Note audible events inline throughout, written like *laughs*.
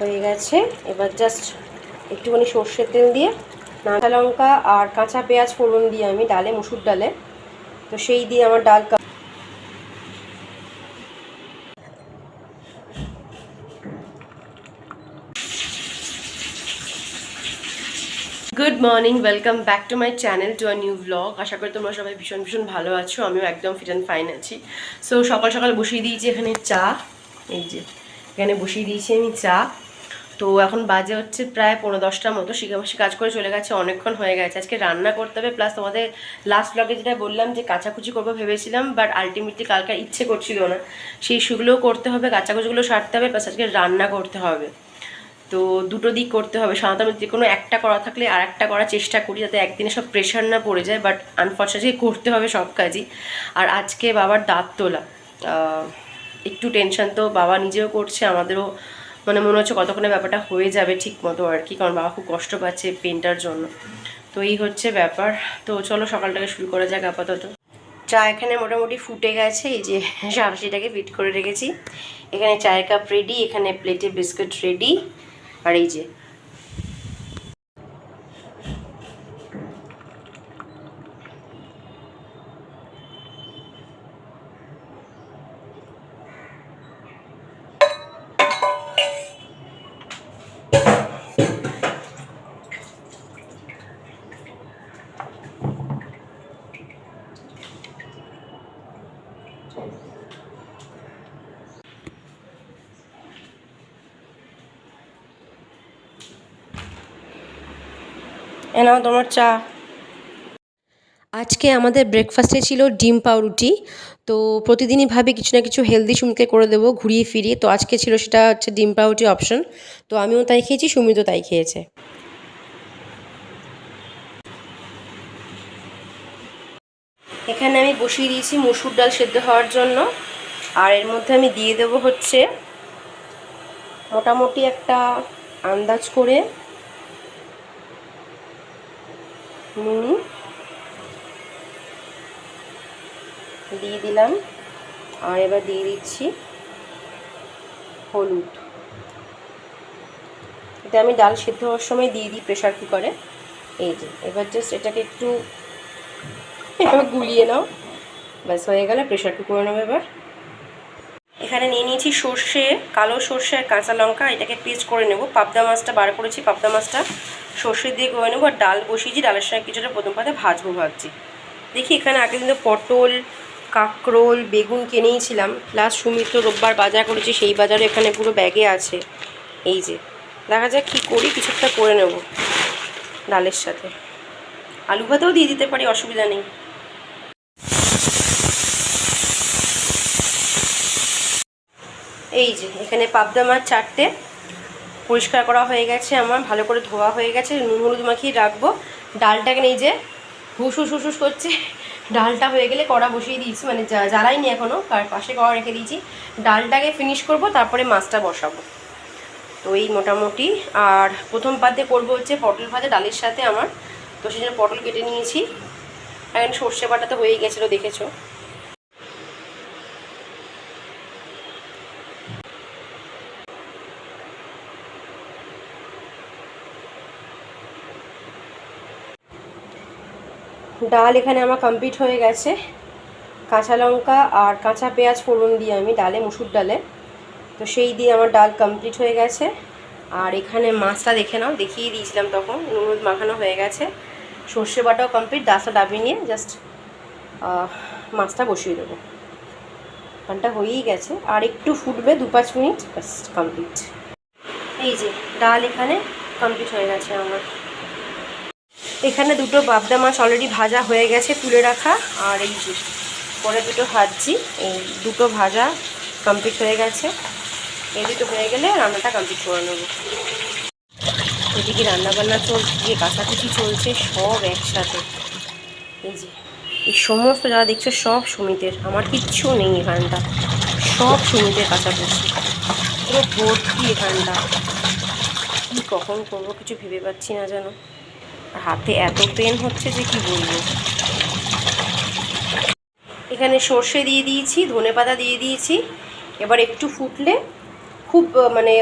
হয়ে গেছে। এবার জাস্ট একটুখানি সর্ষের তেল দিয়ে কাঁচা লঙ্কা আর কাঁচা পেঁয়াজ ফোড়ন দিয়ে আমি ডালে মুসুর ডালে। তো সেই দিয়ে আমার ডাল good morning welcome back to my channel to a new blog আশা করি তোমরা সবাই ভীষণ ভীষণ ভালো আছো, আমিও একদম ফিট অ্যান্ড ফাইন আছি। সো সকাল সকাল বসিয়ে দিয়েছি এখানে চা। এই যে, এখানে বসিয়ে দিয়েছি আমি চা। তো এখন বাজে হচ্ছে প্রায় পনেরো দশটার মতো। শিখামাসি কাজ করে চলে গেছে, অনেকক্ষণ হয়ে গেছে। আজকে রান্না করতে হবে প্লাস তোমাদের লাস্ট ব্লগে যেটা বললাম যে কাচাকুচি করব ভেবেছিলাম বাট আলটিমেটলি কালকে ইচ্ছে করছিল না। সেই ইস্যুগুলোও করতে হবে, কাচাকুচিগুলো সারতে হবে প্লাস আজকে রান্না করতে হবে। তো দুটো দিক করতে হবে। সাধারণত যে কোনো একটা করা থাকলে আর একটা করার চেষ্টা করি যাতে একদিনে সব প্রেশার না পড়ে যায় বাট আনফর্চুনেটলি করতে হবে সব কাজই। আর আজকে বাবার দাঁত তোলা। একটু টেনশন তো বাবা নিজেও করছে, আমাদেরও মানে মনে হচ্ছে কতক্ষণে ব্যাপারটা হয়ে যাবে ঠিক মতো আর কি, কারণ বাবা খুব কষ্ট পাচ্ছে পেনটার জন্য। তো এই হচ্ছে ব্যাপার। তো চলো সকালটাকে শুরু করা যাক আপাতত। চা এখানে মোটামুটি ফুটে গেছে, এই যে *laughs* সাবসিটাকে ফিট করে রেখেছি। এখানে চায়ের কাপ রেডি এখানে প্লেটে বিস্কুট রেডি আর এই যে এ নাও তোমার চা। আজকে আমাদের ব্রেকফাস্টে ছিল ডিম পাউরুটি। তো প্রতিদিনই ভাবি কিছু না কিছু হেলদি সুমিকে করে দেবো ঘুরিয়ে ফিরিয়ে। তো আজকে ছিল সেটা হচ্ছে ডিম পাউরুটি অপশন তো আমিও তাই খেয়েছি সুমিতও তাই খেয়েছে। এখানে আমি বসিয়ে দিয়েছি মুসুর ডাল সেদ্ধ হওয়ার জন্য। আর এর মধ্যে আমি দিয়ে দেবো হচ্ছে মোটামুটি একটা আন্দাজ করে নুন। দিয়ে দিলাম। আর এবার দিয়ে দিচ্ছি হলুদ। এটা আমি ডাল সেদ্ধ হওয়ার সময় দিয়ে দিই প্রেশার কুকারে এই যে, এবার জাস্ট এটাকে একটু গুলিয়ে নাও। ব্যাস, হয়ে গেলে প্রেশার কুকারে নেব এবার। এখানে নিয়ে নিয়েছি সর্ষে, কালো সর্ষে আর কাঁচা লঙ্কা। এটাকে পেস্ট করে নেব। পাবদা মাছটা বার করেছি, পাবদা মাছটা সর্ষে দিয়ে করে নেব। আর ডাল বসিয়েছি, ডালের সঙ্গে কিছুটা প্রথম পাতে ভাজবো ভাবছি। দেখি এখানে আগের দিন তো পটল, কাঁকরোল, বেগুন কিনেইছিলাম। প্লাস সুমিত্র রোববার বাজার করেছি, সেই বাজারে এখানে পুরো ব্যাগে আছে। এই যে, দেখা যাক কী করি কিছু একটা করে নেব ডালের সাথে। আলু ভাতেও দিয়ে দিতে পারি, অসুবিধা নেই। এই যে, এখানে পাবদা মাছ চারটে। পরিষ্কার করা হয়ে গেছে আমার, ভালো করে ধোয়া হয়ে গেছে। নুন, হলুদ মাখিয়ে রাখব। ডালটাকে নেই যে হুস হুস হুস হুস করছে। ডালটা হয়ে গেলে কড়া বসিয়ে দিয়েছি মানে জ্বালাইনি এখনও কার পাশে কড়া রেখে দিয়েছি। ডালটাকে ফিনিশ করব, তারপরে মাছটা বসাবো। তো এই মোটামুটি, আর প্রথম পাতে করব হচ্ছে পটল ভাজা, ডালের সাথে আমার। তো সেই জন্য পটল কেটে নিয়েছি। এখন সর্ষে বাটা তো হয়েই গেছিল, দেখেছ? ডাল এখানে আমার কমপ্লিট হয়ে গেছে। কাঁচা লঙ্কা আর কাঁচা পেঁয়াজ ফোড়ন দিয়ে আমি ডালে মুসুর ডালে। তো সেই দিয়ে আমার ডাল কমপ্লিট হয়ে গেছে। আর এখানে মাছটা দেখে নাও, দেখিয়ে দিয়েছিলাম তখন, নুন মাখানো হয়ে গেছে। সর্ষে বাটাও কমপ্লিট ডাসটা ডাবি নিয়ে জাস্ট মাছটা বসিয়ে দেবো। ঘণ্টা হয়েই গেছে। আর একটু ফুটবে দু পাঁচ মিনিট, ব্যাস কমপ্লিট এই যে, ডাল এখানে কমপ্লিট হয়ে গেছে আমার। এখানে দুটো বাবদা মাছ অলরেডি ভাজা হয়ে গেছে, তুলে রাখা। আর এই যে পরে দুটো ভাজছি, এই দুটো ভাজা কমপ্লিট হয়ে গেছে। এই দুটো হয়ে গেলে রান্নাটা কমপ্লিট করে নেব। এদিকে রান্নাবান্না চলছে কাছাকাছি চলছে, সব একসাথে। এই যে, এই সমস্ত যারা দেখছ, সব সুমিতের। আমার কিচ্ছু নেই এখানটা। সব সুমিতের কাছাকাছি পুরো ভর্তি এখানটা। কী কখন করব কিছু ভেবে পাচ্ছি না যেন। হাতে এত পেন হচ্ছে যে কি বলব? এখানে সর্ষে দিয়ে দিয়েছি, ধনে পাতা দিয়ে দিয়েছি। এবার একটু ফুটলে খুব মানে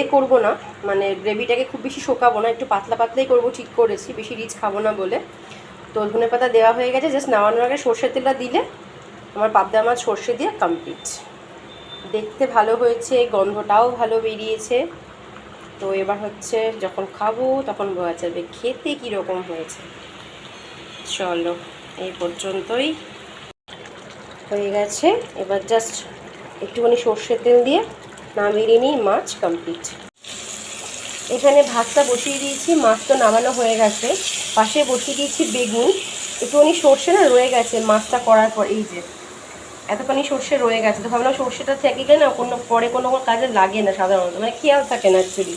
এ করব না। মানে গ্রেভিটাকে খুব বেশি শোকাবো না, একটু পাতলা পাতলাই করব, ঠিক করেছি, বেশি রিচ খাব না বলে। তো ধনে পাতা দেওয়া হয়ে গেছে, জাস্ট নামানোর আগে সর্ষের তেলটা দিলে আমার পাবদা মাছ সর্ষে দিয়ে কমপ্লিট দেখতে ভালো হয়েছে, গন্ধটাও ভালো বেরিয়েছে। তো এবার হচ্ছে যখন খাব তখন বোঝা যাবে খেতে কীরকম হয়েছে? চলো, এই পর্যন্তই। হয়ে গেছে। এবার জাস্ট একটুখানি সর্ষের তেল দিয়ে নামিয়ে নিই মাছ কমপ্লিট এখানে ভাতটা বসিয়ে দিয়েছি, মাছ তো নামানো হয়ে গেছে। পাশে বসিয়ে দিয়েছি বেগুন। একটুখানি সর্ষে না রয়ে গেছে মাছটা করার পর, এই যে। এতখানি সর্ষে রয়ে গেছে, তো ভাবলাম সর্ষেটা থেকে গেলে না কোনো, পরে কোনো কাজে লাগে না সাধারণত মানে খেয়াল থাকে না অ্যাকচুয়ালি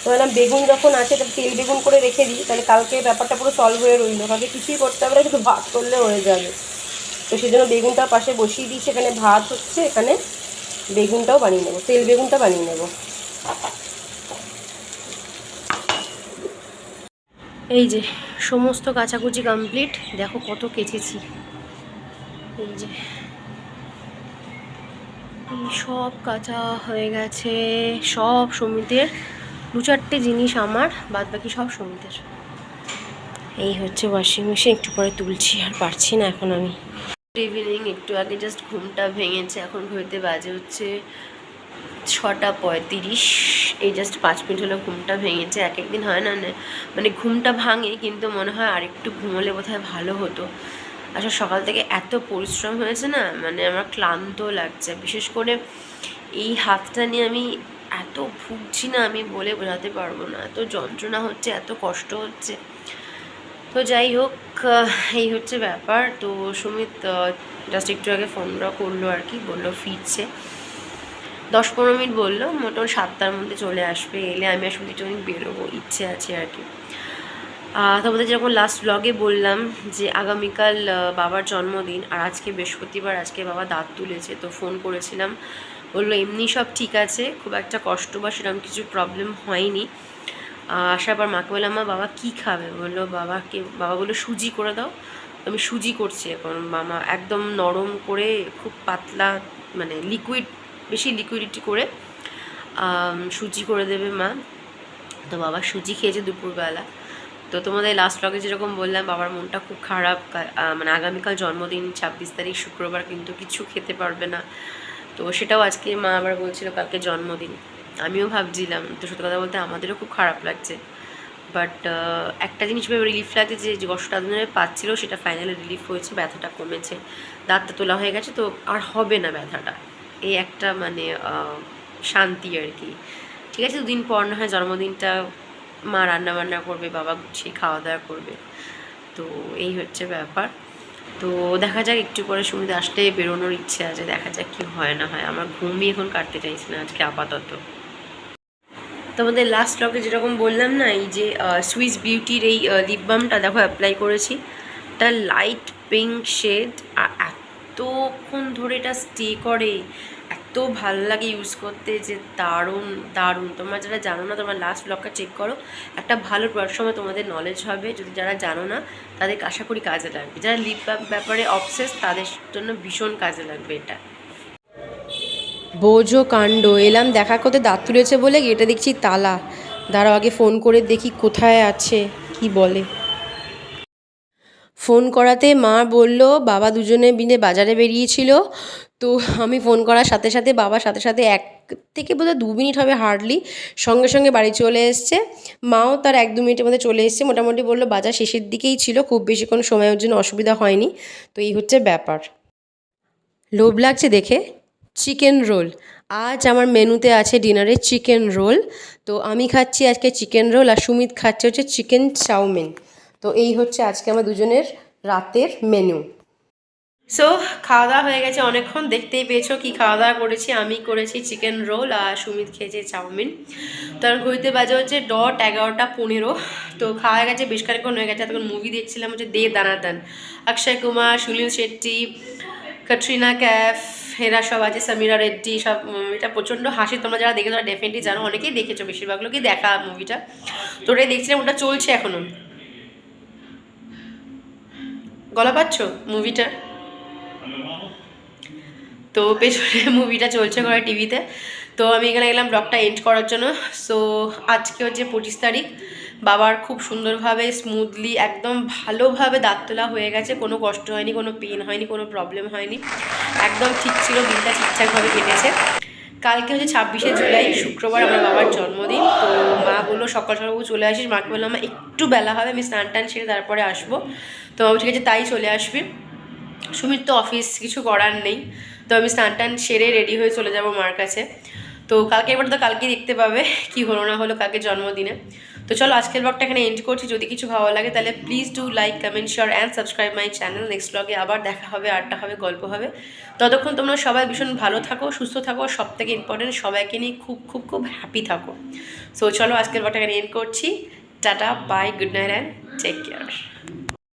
তো ভাবলাম বেগুন যখন আছে তেল বেগুন করে রেখে দিই, তাহলে কালকে ব্যাপারটা পুরো সলভ হয়ে রইল। কালকে কিছুই করতে হবে না, শুধু ভাত করলে হয়ে যাবে। তো সেই জন্য বেগুনটা পাশে বসিয়ে দিয়েছি, এখানে ভাত হচ্ছে, এখানে বেগুনটাও বানিয়ে নেব, তেল বেগুনটা বানিয়ে নেব। এই যে, সমস্ত কাচাকুচি কমপ্লিট দেখো কত কেচেছি। এই যে। সব কাঁচা হয়ে গেছে, সব সমিতের। দু চারটে জিনিস আমার বাদ বাকি সব সমিতের। এই হচ্ছে ওয়াশিং মেশিন একটু পরে তুলছি, আর পারছি না এখন আমি। ইভিনিং একটু আগে জাস্ট ঘুমটা ভেঙেছে, এখন ঘুরতে বাজে হচ্ছে ছটা পঁয়ত্রিশ। এই জাস্ট পাঁচ মিনিট হলো ঘুমটা ভেঙেছে এক একদিন হয় না না- মানে ঘুমটা ভাঙে, কিন্তু মনে হয় আরেকটু ঘুমোলে বোধহয় ভালো হতো। আসলে সকাল থেকে এত পরিশ্রম হয়েছে না? মানে আমার ক্লান্ত লাগছে। বিশেষ করে এই হাতটা নিয়ে আমি এত ভুগছি না, আমি বলে বোঝাতে পারব না। এত যন্ত্রণা হচ্ছে, এত কষ্ট হচ্ছে। তো যাই হোক এই হচ্ছে ব্যাপার। তো সুমিত জাস্ট একটু আগে ফোনটা করল আর কি, বলল ফিরছে। দশ পনেরো মিনিট বলল, মোটামুটি সাতটার মধ্যে চলে আসবে। এলে আমি আসলে একটুখানি বেরোবো, ইচ্ছে আছে আর কি। তোমাদের যেরকম লাস্ট ব্লগে বললাম যে আগামীকাল বাবার জন্মদিন আর আজকে বৃহস্পতিবার, আজকে বাবা দাঁত তুলেছে, তো ফোন করেছিলাম। বলল, এমনি সব ঠিক আছে, খুব একটা কষ্ট বা সেরকম কিছু প্রবলেম হয়নি। আসার পর মাকে বললাম, মা, বাবা কী খাবে? বলল, বাবাকে, বাবা বলল, সুজি করে দাও। আমি সুজি করছি এখন। মামা একদম নরম করে খুব পাতলা মানে লিকুইড বেশি লিকুইডিটি করে সুজি করে দেবে মা। তো বাবা সুজি খেয়েছে দুপুরবেলা। তো তোমাদের লাস্ট ব্লগে যেরকম বললাম, বাবার মনটা খুব খারাপ। মানে আগামীকাল জন্মদিন, ছাব্বিশ তারিখ, শুক্রবার কিন্তু কিছু খেতে পারবে না। তো সেটাও আজকে মা আবার বলছিল কালকে জন্মদিন। আমিও ভাবছিলাম, তো সত্যি কথা বলতে আমাদেরও খুব খারাপ লাগছে। বাট একটা জিনিস ভেবে রিলিফ লাগছে যে কষ্টটা ধরে পাচ্ছিল, সেটা ফাইনালি রিলিফ হয়েছে, ব্যথাটা কমেছে। দাঁতটা তোলা হয়ে গেছে, তো আর হবে না ব্যথাটা। এই একটা মানে শান্তি আর কি। ঠিক আছে, দুদিন পর না হয় জন্মদিনটা মা রান্না বান্না করবে, বাবা গুছিয়ে খাওয়া দাওয়া করবে। তো এই হচ্ছে ব্যাপার। তো দেখা যাক, একটু পরে সুমিত আসলে বেরোনোর ইচ্ছে আছে, দেখা যাক কি হয় না হয়। আমার ঘুমই এখন কাটতে চাইছি না আজকে আপাতত। তোমাদের লাস্ট ব্লগে যেরকম বললাম না, এই যে সুইস বিউটির এই লিপ বামটা দেখো অ্যাপ্লাই করেছি। এটা লাইট পিঙ্ক শেড আর এতক্ষণ ধরে এটা স্টে করে এত ভালো লাগে ইউজ করতে যে দারুণ দারুণ। তোমরা যারা জানো না, তোমরা লাস্ট ব্লগটা চেক করো। একটা ভালো সময় তোমাদের নলেজ হবে। যদি যারা জানো না, তাদের আশা করি কাজে লাগবে। যারা লিপ ব্যাপারে অবসেস তাদের জন্য ভীষণ কাজে লাগবে এটা। বোঝো কাণ্ড। এলাম দেখা করতে দাঁত তুলেছে বলে এটা দেখছি তালা। দাঁড়াও, আগে ফোন করে দেখি কোথায় আছে, কি বলে। ফোন করাতে মা বলল, বাবা দুজনে মিলে বাজারে বেরিয়েছিল। তো আমি ফোন করার সাথে সাথে বাবা সাথে সাথে এক থেকে বোধহয় দু মিনিট হবে হার্ডলি সঙ্গে সঙ্গে বাড়ি চলে এসছে। মাও তার এক দু মিনিটের মধ্যে চলে এসছে। মোটামুটি বলল, বাজার শেষের দিকেই ছিল, খুব বেশিক্ষণ সময়ের জন্য অসুবিধা হয়নি। তো এই হচ্ছে ব্যাপার। লোভ লাগছে দেখে? Chicken roll. আজ আমার মেনুতে আছে ডিনারে চিকেন রোল। তো আমি খাচ্ছি আজকে চিকেন রোল আর সুমিত খাচ্ছে হচ্ছে চিকেন চাউমিন। তো এই হচ্ছে আজকে আমার দুজনের রাতের মেনু সো খাওয়া দাওয়া হয়ে গেছে অনেকক্ষণ, দেখতেই পেয়েছ কি খাওয়া দাওয়া করেছি। আমি করেছি চিকেন রোল আর সুমিত খেয়েছে চাউমিন। তো আর ঘুরতে বাজে হচ্ছে ডট এগারোটা পনেরো। তো খাওয়া গেছে, বেশ খানিক্ষণ হয়ে গেছে। তখন মুভি দেখছিলাম হচ্ছে দে দানাদান। অক্ষয় কুমার, সুনীল শেট্টি ক্যাটরিনা ক্যাফ, এরা সব আছে, সামিরা রেড্ডি, সব মুভিটা প্রচণ্ড হাসি। তোমরা যারা দেখেছ, তারা ডেফিনেটলি জানো। অনেকেই দেখেছ, বেশিরভাগ লোকই দেখা মুভিটা তো ওটাই দেখছিলাম, ওটা চলছে এখনও। গলা পাচ্ছ মুভিটা? তো পেছনে *laughs* মুভিটা চলছে করে টিভিতে। তো আমি এখানে গেলাম ব্লগটা এন্ড করার জন্য। সো আজকে হচ্ছে পঁচিশ তারিখ। বাবার খুব সুন্দরভাবে স্মুথলি একদম ভালোভাবে দাঁত তোলা হয়ে গেছে। কোনো কষ্ট হয়নি কোনো পেন হয়নি কোনো প্রবলেম হয়নি। একদম ঠিক ছিল দিনটা ঠিকঠাকভাবে কেটেছে। কালকে হচ্ছে ছাব্বিশে জুলাই শুক্রবার আমার বাবার জন্মদিন। তো মা বলল সকাল সকাল চলে আসিস। মাকে বললাম "মা, একটু বেলা হবে আমি স্নান টান সেরে তারপরে আসব। তো ঠিক আছে, তাই চলে আসবি। সুমির তো অফিস কিছু করার নেই। তো আমি স্নান টান সেরে রেডি হয়ে চলে যাব মার কাছে। তো কালকে এবার তো কালকে দেখতে পাবে কি হলো না হলো কালকে জন্মদিনে। তো চলো, আজকের ব্লগটা এখানে এন্ড করছি। যদি কিছু ভালো লাগে, তাহলে please do like comment share and subscribe my channel next ব্লগে আবার দেখা হবে, আড্ডা হবে, গল্প হবে। ততক্ষণ তোমরা সবাই ভীষণ ভালো থাকো, সুস্থ থাকো। সব থেকে ইম্পর্টেন্ট সবাইকে নিয়ে খুব খুব খুব হ্যাপি থাকো। সো চলো, আজকের ব্লগটা এখানে এন্ড করছি। Tata bye good night and take care